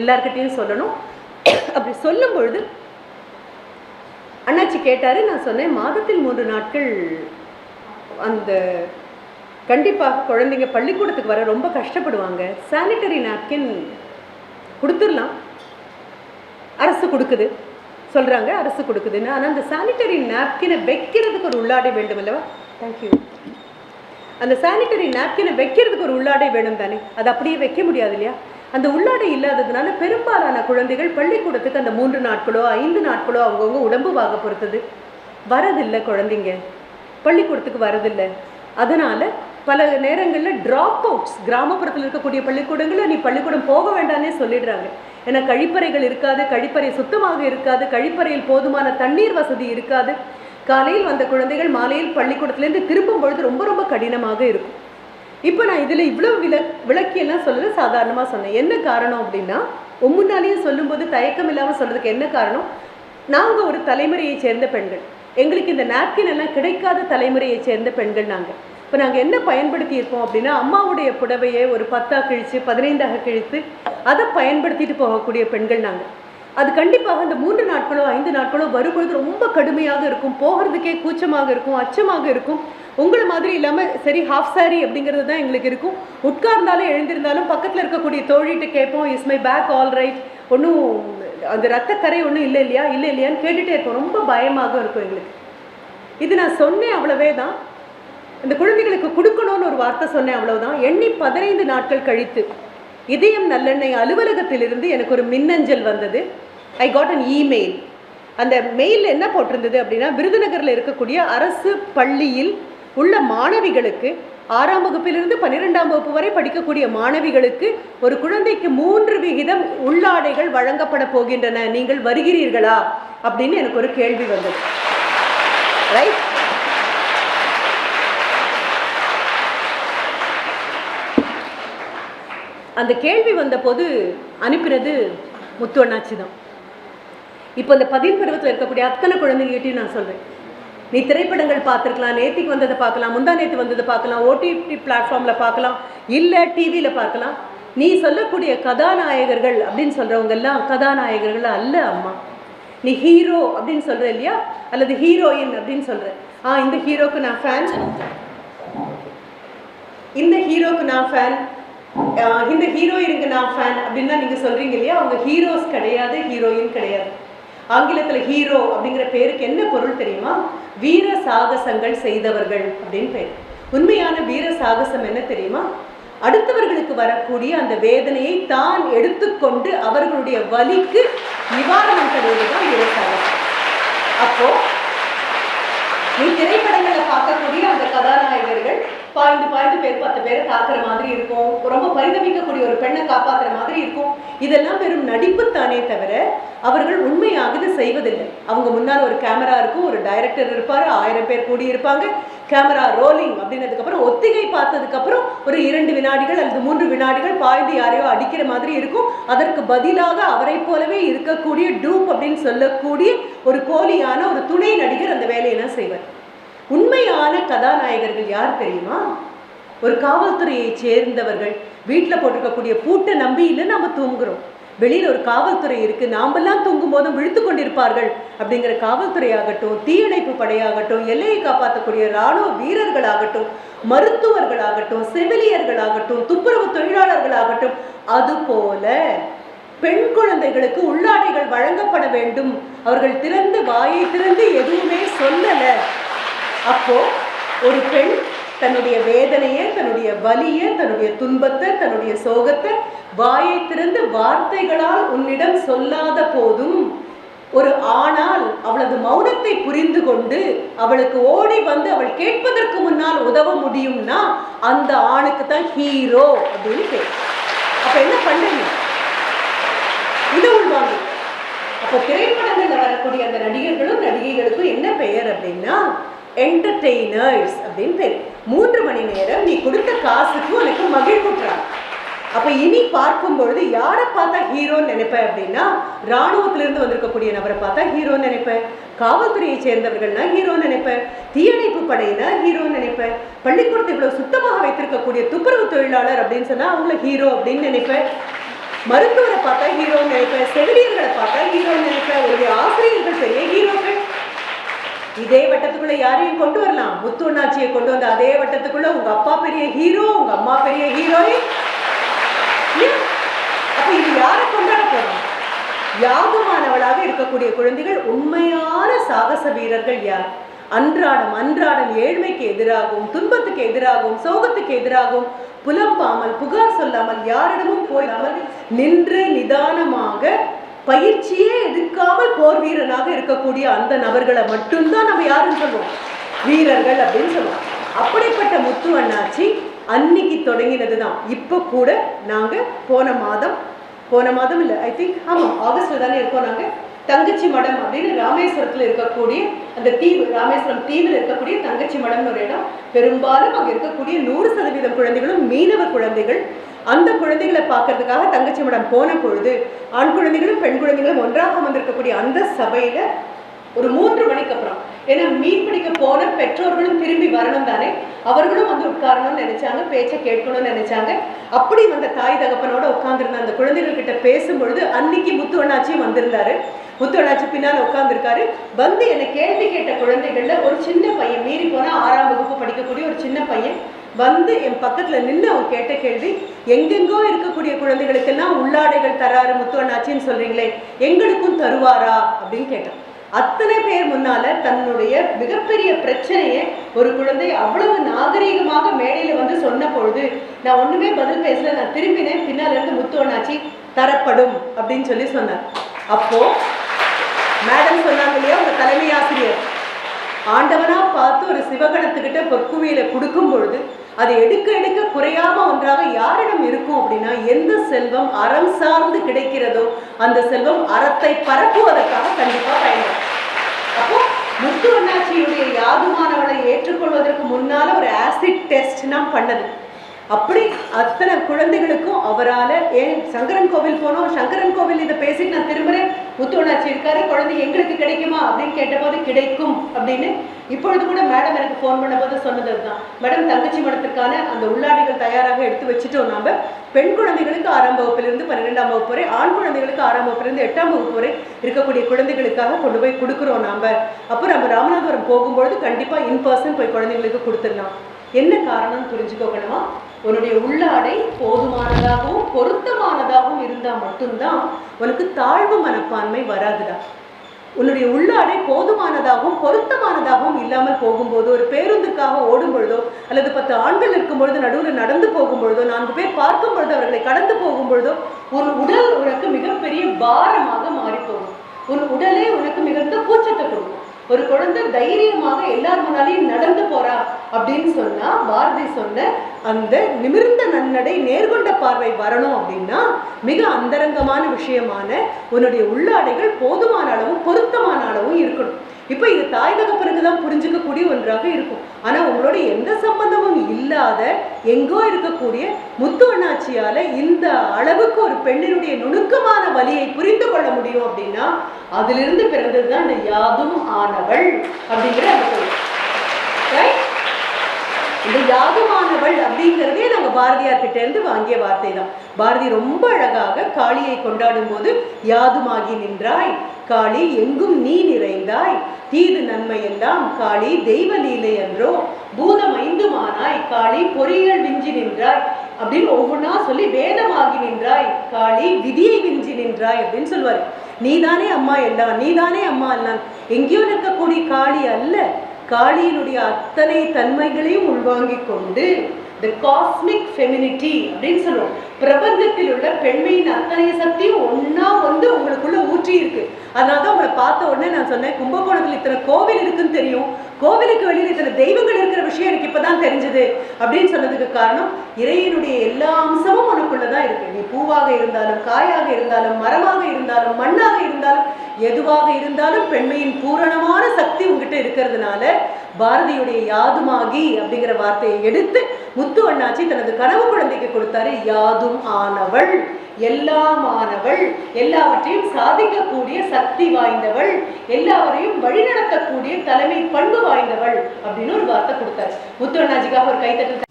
எல்லார்கிட்டயும் சொல்லணும். அப்படி சொல்லும் பொழுது அண்ணாச்சி கேட்டாரு நான் சொன்னேன் மாதத்தில் மூன்று நாட்கள் அந்த கண்டிப்பாக குழந்தைங்க பள்ளிக்கூடத்துக்கு வர ரொம்ப கஷ்டப்படுவாங்க. சானிட்டரி நாப்கின் கொடுத்துடலாம். அரசு கொடுக்குது. சொல்கிறாங்க அரசு கொடுக்குதுன்னு. ஆனால் அந்த சானிட்டரி நாப்கினை வைக்கிறதுக்கு ஒரு உள்ளாடை வேண்டும் அல்லவா? தேங்க்யூ அந்த சானிட்டரி நாப்கினை வைக்கிறதுக்கு ஒரு உள்ளாடை வேணும் தானே அது அப்படியே வைக்க முடியாது இல்லையா? அந்த உள்ளாடை இல்லாததுனால பெரும்பாலான குழந்தைகள் பள்ளிக்கூடத்துக்கு அந்த மூன்று நாட்களோ ஐந்து நாட்களோ அவங்கவுங்க உடம்பு வாக பொறுத்தது. வரதில்லை குழந்தைங்க. பள்ளிக்கூடத்துக்கு வரதில்லை. அதனால பல நேரங்களில் ட்ராப் அவுட்ஸ் கிராமப்புறத்தில் இருக்கக்கூடிய பள்ளிக்கூடங்களில் நீ பள்ளிக்கூடம் போக வேண்டானே சொல்லிடுறாங்க. ஏன்னா கழிப்பறைகள் இருக்காது கழிப்பறை சுத்தமாக இருக்காது கழிப்பறையில் போதுமான தண்ணீர் வசதி இருக்காது. காலையில் வந்த குழந்தைகள் மாலையில் பள்ளிக்கூடத்துலேருந்து திரும்பும் பொழுது ரொம்ப ரொம்ப கடினமாக இருக்கும். இப்போ நான் இதில் இவ்வளோ விள விளக்கியெல்லாம் சொல்லலை சாதாரணமாக சொன்னேன். என்ன காரணம் அப்படின்னா முன்னாலேயும் சொல்லும்போது தயக்கம் இல்லாமல் சொல்கிறதுக்கு என்ன காரணம்? நாங்கள் ஒரு தலைமுறையை சேர்ந்த பெண்கள். எங்களுக்கு இந்த நாப்கின் எல்லாம் கிடைக்காத தலைமுறையை சேர்ந்த பெண்கள் நாங்கள் இப்போ நாங்கள் என்ன பயன்படுத்தி இருப்போம் அப்படின்னா அம்மாவுடைய புடவையை ஒரு பத்தா கிழித்து பதினைந்தாக கிழித்து அதை பயன்படுத்திட்டு போகக்கூடிய பெண்கள் நாங்கள் அது கண்டிப்பாக அந்த மூன்று நாட்களோ ஐந்து நாட்களோ வரும்பொழுது ரொம்ப கடுமையாக இருக்கும். போகிறதுக்கே கூச்சமாக இருக்கும் அச்சமாக இருக்கும். உங்களை மாதிரி இல்லாமல் சரி ஹாஃப் சாரி அப்படிங்கிறது தான் எங்களுக்கு இருக்கும். உட்கார்ந்தாலும் எழுந்திருந்தாலும் பக்கத்தில் இருக்கக்கூடிய தோழிட்டு கேட்போம் is my bag all right ஒன்றும் அந்த ரத்தக்கரை ஒன்றும் இல்லை இல்லையா? இல்லை இல்லையான்னு கேட்டுகிட்டே இருப்போம். ரொம்ப பயமாக இருக்கும் எங்களுக்கு. இது நான் சொன்னேன் அவ்வளவே தான். இந்த குழந்தைகளுக்கு கொடுக்கணும்னு ஒரு வார்த்தை சொன்னேன் அவ்வளவுதான் எண்ணி பதினைந்து நாட்கள் கழித்து இதயம் நல்லெண்ணெய் அலுவலகத்திலிருந்து எனக்கு ஒரு மின்னஞ்சல் வந்தது. ஐ காட் அன் இமெயில் அந்த மெயிலில் என்ன போட்டிருந்தது அப்படின்னா விருதுநகரில் இருக்கக்கூடிய அரசு பள்ளியில் உள்ள மாணவிகளுக்கு ஆறாம் வகுப்பிலிருந்து பன்னிரெண்டாம் வகுப்பு வரை படிக்கக்கூடிய மாணவிகளுக்கு ஒரு குழந்தைக்கு மூன்று விகிதம் உள்ளாடைகள் வழங்கப்பட போகின்றன. நீங்கள் வருகிறீர்களா? அப்படின்னு எனக்கு ஒரு கேள்வி வந்தது. ரைட் அந்த கேள்வி வந்தபோது அனுப்பினது முத்து அண்ணாச்சி தான் இப்போ இந்த பதின் பருவத்தில் இருக்கக்கூடிய அத்தனை குழந்தைகிட்டையும் நான் சொல்றேன். நீ திரைப்படங்கள் பார்த்துருக்கலாம் நேத்திக்கு வந்ததை பார்க்கலாம் முந்தா நேற்று வந்ததை பார்க்கலாம் ஓடிடி பிளாட்ஃபார்மில் பார்க்கலாம் இல்லை டிவியில் பார்க்கலாம். நீ சொல்லக்கூடிய கதாநாயகர்கள் அப்படின்னு சொல்றவங்க எல்லாம் கதாநாயகர்கள் அல்ல அம்மா. நீ ஹீரோ அப்படின்னு சொல்ற இல்லையா? அல்லது ஹீரோயின் அப்படின்னு சொல்கிற ஆ இந்த ஹீரோக்கு நான் ஃபேன் இந்த ஹீரோக்கு நான் ஃபேன் இந்த ஹீரோயினுக்கு நான் ஃபேன் அப்படின்னு நீங்கள் சொல்கிறீங்க இல்லையா? அவங்க ஹீரோஸ் கிடையாது ஹீரோயின் கிடையாது. ஆங்கிலத்தில் ஹீரோ அப்படிங்கிற பேருக்கு என்ன பொருள் தெரியுமா? வீர சாகசங்கள் செய்தவர்கள் அப்படின்னு பேர். உண்மையான வீர சாகசம் என்ன தெரியுமா? அடுத்தவர்களுக்கு வரக்கூடிய அந்த வேதனையை தான் எடுத்துக்கொண்டு அவர்களுடைய வலிக்கு நிவாரணம் தருவது தான் வீர சாகசம். அப்போ நீ திரைப்படங்கள் பாய்ந்து பாய்ந்து பேர் பத்து பேரை தாக்குற மாதிரி இருக்கும். ரொம்ப பரிதமிக்கக்கூடிய ஒரு பெண்ணை காப்பாத்துற மாதிரி இருக்கும். இதெல்லாம் வெறும் நடிப்பு தானே தவிர அவர்கள் உண்மையாக இது செய்வதில்லை. அவங்க முன்னால் ஒரு கேமரா இருக்கும் ஒரு டைரக்டர் இருப்பார் ஆயிரம் பேர் கூடி இருப்பாங்க. கேமரா ரோலிங் அப்படின்னதுக்கப்புறம் ஒத்திகை பார்த்ததுக்கப்புறம் ஒரு இரண்டு வினாடிகள் அல்லது மூன்று வினாடிகள் பாய்ந்து யாரையோ அடிக்கிற மாதிரி இருக்கும். அதற்கு பதிலாக அவரை போலவே இருக்கக்கூடிய டூப் அப்படின்னு சொல்லக்கூடிய ஒரு போலியான ஒரு துணை நடிகர் அந்த வேலையெல்லாம் செய்வார். உண்மையான கதாநாயகர்கள் யார் தெரியுமா? ஒரு காவல்துறையை சேர்ந்தவர்கள். வீட்டில் போட்டிருக்கக்கூடிய பூட்டை நம்பியில் நம்ம தூங்குறோம். வெளியில் ஒரு காவல்துறை இருக்கு. நாமெல்லாம் தூங்கும் போதும் விழுத்து கொண்டிருப்பார்கள். அப்படிங்கிற காவல்துறையாகட்டும் தீயணைப்பு படையாகட்டும் எல்லையை காப்பாற்றக்கூடிய இராணுவ வீரர்களாகட்டும் மருத்துவர்களாகட்டும் செவிலியர்களாகட்டும் துப்புரவு தொழிலாளர்களாகட்டும் அதுபோல பெண் குழந்தைகளுக்கு உள்ளாடைகள் வழங்கப்பட வேண்டும். அவர்கள் திறந்து வாயை திறந்து எதுவுமே சொல்லலை. அப்போ ஒரு பெண் தன்னுடைய வேதனையை தன்னுடைய வலியை தன்னுடைய துன்பத்தை தன்னுடைய சோகத்தை வாயை திறந்து வார்த்தைகளால் உன்னிடம் சொல்லாத போதும் ஒரு ஆணால் அவளது மௌனத்தை புரிந்து கொண்டு அவளுக்கு ஓடி வந்து அவள் கேட்பதற்கு முன்னால் உதவ முடியும்னா அந்த ஆணுக்கு தான் ஹீரோ அப்படின்னு பேர். அப்ப என்ன பண்றீங்க இதை உள்வாங்க. அப்போ திரைப்படங்கள்ல வரக்கூடிய அந்த நடிகர்களும் நடிகைகளுக்கும் என்ன பெயர் அப்படின்னா என்டர்டெய்னர்ஸ் அப்படின்னு பேர். மூன்று மணி நேரம் நீ கொடுத்த காசுக்கு உனக்கு மகிழ்வுற்றாங்க அப்ப இனி பார்க்கும் பொழுது யாரை பார்த்தா ஹீரோன்னு நினைப்பேன் அப்படின்னா ராணுவத்திலிருந்து வந்திருக்கக்கூடிய நபரை பார்த்தா ஹீரோன்னு நினைப்பேன் காவல்துறையை சேர்ந்தவர்கள்னா ஹீரோன்னு நினைப்பேன் தீயணைப்பு படையினா ஹீரோன்னு நினைப்பேன் பள்ளிக்கூடத்தை இவ்வளவு சுத்தமாக வைத்திருக்கக்கூடிய துப்புரவு தொழிலாளர் அப்படின்னு சொன்னா அவங்கள ஹீரோ அப்படின்னு நினைப்பேன் மருத்துவரை பார்த்தா ஹீரோன்னு நினைப்பேன் செவிலியர்களை பார்த்தா ஹீரோன்னு நினைப்பேன் உங்களுடைய ஆசிரியர்கள் பெரிய ஹீரோக்கள் இதே வட்டத்துக்குள்ள யாரையும் கொண்டு வரலாம். முத்து அண்ணாச்சியை கொண்டு வந்த அதே வட்டத்துக்குள்ள உங்க அப்பா பெரிய ஹீரோ உங்க அம்மா பெரிய ஹீரோயின். அப்ப இது யாரை கொண்டாட போறோம்? யாகமானவளாக இருக்கக்கூடிய குழந்தைகள் உண்மையான சாகச வீரர்கள் யார்? அன்றாடம் அன்றாடம் ஏழ்மைக்கு எதிராகவும் துன்பத்துக்கு எதிராகவும் சோகத்துக்கு எதிராகவும் புலம்பாமல் புகார் சொல்லாமல் யாரிடமும் போயிடாமல் நின்று நிதானமாக பயிற்சியே எடுக்காமல் போர் வீரனாக இருக்கக்கூடிய அந்த நபர்களை மட்டும்தான் நம்ம யாருன்னு சொல்லுவோம்? வீரர்கள் அப்படின்னு சொல்லுவோம். அப்படிப்பட்ட முத்து அண்ணாச்சி அன்னைக்கு தொடங்கினது தான் இப்போ கூட நாங்க போன மாதம் போன மாதம் இல்லை ஐ திங்க் ஆமாம் ஆகஸ்ட்ல தானே இருக்கோம் நாங்க. தங்கச்சி மடம் அப்படின்னு ராமேஸ்வரத்தில் இருக்கக்கூடிய அந்த தீவு ராமேஸ்வரம் தீவில் இருக்கக்கூடிய தங்கச்சி மடம்னு ஒரு இடம். பெரும்பாலும் அங்கே இருக்கக்கூடிய நூறு சதவீதம் குழந்தைகளும் மீனவ குழந்தைகள். அந்த குழந்தைகளை பார்க்கறதுக்காக தங்கச்சி மடம் போன பொழுது ஆண் குழந்தைகளும் பெண் குழந்தைகளும் ஒன்றாக வந்திருக்கக்கூடிய அந்த சபையில ஒரு மூன்று மணிக்கு அப்புறம். ஏன்னா மீன் பிடிக்க போன பெற்றோர்களும் திரும்பி வரணும் தானே? அவர்களும் வந்து உட்காரணும்னு நினைச்சாங்க பேச்சை கேட்கணும்னு நினைச்சாங்க. அப்படி வந்த தாய் தகப்பனோட உட்காந்துருந்த அந்த குழந்தைகள் கிட்ட பேசும்பொழுது அன்னைக்கு முத்து அண்ணாச்சியும் வந்திருந்தாரு. முத்து அண்ணாச்சி பின்னால் உட்காந்துருக்காரு வந்து என்னை கேள்வி கேட்ட குழந்தைகள்ல ஒரு சின்ன பையன் மீறி போனா ஆறாம் வகுப்பு படிக்கக்கூடிய ஒரு சின்ன பையன் வந்து என் பக்கத்துல நின்று அவன் கேட்ட கேள்வி எங்கெங்கோ இருக்கக்கூடிய குழந்தைகளுக்கெல்லாம் உள்ளாடைகள் தராரு முத்து அண்ணாச்சின்னு சொல்றீங்களே எங்களுக்கும் தருவாரா? அப்படின்னு கேட்டான். அத்தனை பேர் முன்னால தன்னுடைய மிகப்பெரிய பிரச்சனையை ஒரு குழந்தை அவ்வளவு நாகரீகமாக மேடையில வந்து சொன்ன பொழுது நான் ஒண்ணுமே பதில் பேசல நான் திரும்பினேன் பின்னால இருந்து முத்து தரப்படும் அப்படின்னு சொல்லி சொன்னார். அப்போ மேடம் சொன்னாங்க இல்லையா உங்க தலைமை ஆசிரியர்? ஆண்டவனா பார்த்து ஒரு சிவகணத்துக்கிட்ட பொற்குவியலை கொடுக்கும் பொழுது அது எடுக்க எடுக்க குறையாம ஒன்றாக யாரிடம் இருக்கும் அப்படின்னா எந்த செல்வம் அறம் சார்ந்து கிடைக்கிறதோ அந்த செல்வம் அறத்தை பரப்புவதற்காக கண்டிப்பா பயன்படும். அப்போ முத்து அண்ணாச்சியுடைய யாதுமானவனை ஏற்றுக்கொள்வதற்கு முன்னால ஒரு ஆசிட் டெஸ்ட் பண்ணது. அப்படி அத்தனை குழந்தைகளுக்கும் அவரால ஏன் சங்கரன் கோவில் போனோம்? சங்கரன் கோவில் இதை பேசிட்டு நான் திரும்புகிறேன் முத்துவனாச்சி இருக்காரு குழந்தை எங்களுக்கு கிடைக்குமா அப்படின்னு கேட்டபோது கிடைக்கும் அப்படின்னு. இப்பொழுது கூட மேடம் எனக்கு ஃபோன் பண்ணும்போது சொன்னது தான் மேடம் தங்கச்சி மடத்திற்கான அந்த உள்ளாடைகள் தயாராக எடுத்து வச்சுட்டோம் நாம. பெண் குழந்தைகளுக்கு ஆறாம் வகுப்பிலிருந்து பன்னிரெண்டாம் வகுப்பு வரை ஆண் குழந்தைகளுக்கு ஆறாம் வகுப்பிலிருந்து எட்டாம் வகுப்பு வரை இருக்கக்கூடிய குழந்தைகளுக்காக கொண்டு போய் கொடுக்குறோம் நாம. அப்போ நம்ம ராமநாதபுரம் போகும்பொழுது கண்டிப்பா இன் பர்சன் போய் குழந்தைங்களுக்கு கொடுத்துடலாம். என்ன காரணம் புரிஞ்சுக்கோக்கணுமா? உன்னுடைய உள்ளாடை போதுமானதாகவும் பொருத்தமானதாகவும் இருந்தா மட்டும்தான் உனக்கு தாழ்வு மனப்பான்மை வராதுடா. உன்னுடைய உள்ளாடை போதுமானதாகவும் பொருத்தமானதாகவும் இல்லாமல் போகும்போது ஒரு பேருந்துக்காக ஓடும் பொழுதோ அல்லது பத்து ஆண்கள் இருக்கும் பொழுது நடுவில் நடந்து போகும் பொழுதோ நான்கு பேர் பார்க்கும் பொழுது அவர்களை கடந்து போகும் பொழுதோ உன் உடல் உனக்கு மிகப்பெரிய பாரமாக மாறிப்போகும். உன் உடலே உனக்கு மிகுந்த கூச்சத்தை கொடுக்கும். ஒரு குழந்தை தைரியமாக எல்லார் முன்னாலையும் நடந்து போறா அப்படின்னு சொன்னா பாரதி சொன்ன அந்த நிமிர்ந்த நன்னடை நேர்கொண்ட பார்வை வரணும் அப்படின்னா மிக அந்தரங்கமான விஷயமான உன்னுடைய உள்ளாடைகள் போதுமான அளவும் பொருத்தமான அளவும் இருக்கணும். இப்போ இது தாய் தகப்பனுக்கு தான் புரிஞ்சுக்கக்கூடிய ஒன்றாக இருக்கும். ஆனா உங்களோட எந்த சம்பந்தமும் இல்லாத எங்கோ இருக்கக்கூடிய முத்து அண்ணாச்சியால் இந்த அளவுக்கு ஒரு பெண்ணினுடைய நுணுக்கமான வலியை புரிந்து கொள்ள முடியும் அப்படின்னா அதிலிருந்து பிறந்ததுதான் இந்த யாதும் ஆனவள் அப்படிங்கிற அந்த இந்த யாகமானவள் அப்படிங்கிறதே நாங்கள் பாரதியார் கிட்ட இருந்து வாங்கிய வார்த்தை தான் பாரதி ரொம்ப அழகாக காளியை கொண்டாடும் போது யாதுமாகி நின்றாய் காளி எங்கும் நீ நிறைந்தாய் தீது நன்மை எல்லாம் காளி தெய்வ லீலை என்றோ பூதம் ஐந்துமானாய் காளி பொறியியல் விஞ்சி நின்றாய் அப்படின்னு ஒவ்வொன்றா சொல்லி வேதமாகி நின்றாய் காளி விதியை விஞ்சி நின்றாய் அப்படின்னு சொல்லுவாரு நீதானே அம்மா எல்லாம் நீதானே அம்மா எல்லாம் எங்கேயோ நிற்கக்கூடிய காளி அல்ல காளியினுடைய அத்தனை தன்மைகளையும் உள்வாங்கிக் கொண்டு த காஸ்மிக் ஃபெமினிட்டி அப்படின்னு சொல்லுவோம் பிரபஞ்சத்தில் உள்ள பெண்மையின் அத்தனை சக்தியும் ஒன்றா வந்து உங்களுக்குள்ள ஊற்றி இருக்கு. அதனால தான் உங்களை பார்த்த உடனே நான் சொன்னேன் கும்பகோணத்தில் இத்தனை கோவில் இருக்குன்னு தெரியும். கோவிலுக்கு வெளியில் இத்தனை தெய்வங்கள் இருக்கிற விஷயம் எனக்கு இப்பதான் தெரிஞ்சது அப்படின்னு சொன்னதுக்கு காரணம் இறையினுடைய எல்லா அம்சமும் உனக்குள்ளதான் இருக்கு. நீ பூவாக இருந்தாலும் காயாக இருந்தாலும் மரமாக இருந்தாலும் மண்ணாக இருந்தாலும் எதுவாக இருந்தாலும் பெண்மையின் பூரணமான சக்தி உங்ககிட்ட இருக்கிறதுனால பாரதியுடைய யாதுமாகி அப்படிங்கிற வார்த்தையை எடுத்து முத்து அண்ணாச்சி தனது கனவு குழந்தைக்கு கொடுத்தாரு. யாதும் ஆனவள் எல்லாம் ஆனவள் எல்லாவற்றையும் சாதிக்கக்கூடிய சக்தி வாய்ந்தவள் எல்லாவரையும் வழிநடத்தக்கூடிய தலைமை பண்பு வாய்ந்தவள் அப்படின்னு ஒரு வார்த்தை கொடுத்தாரு. முத்து அண்ணாஜிக்காக ஒரு கைத்தட்டு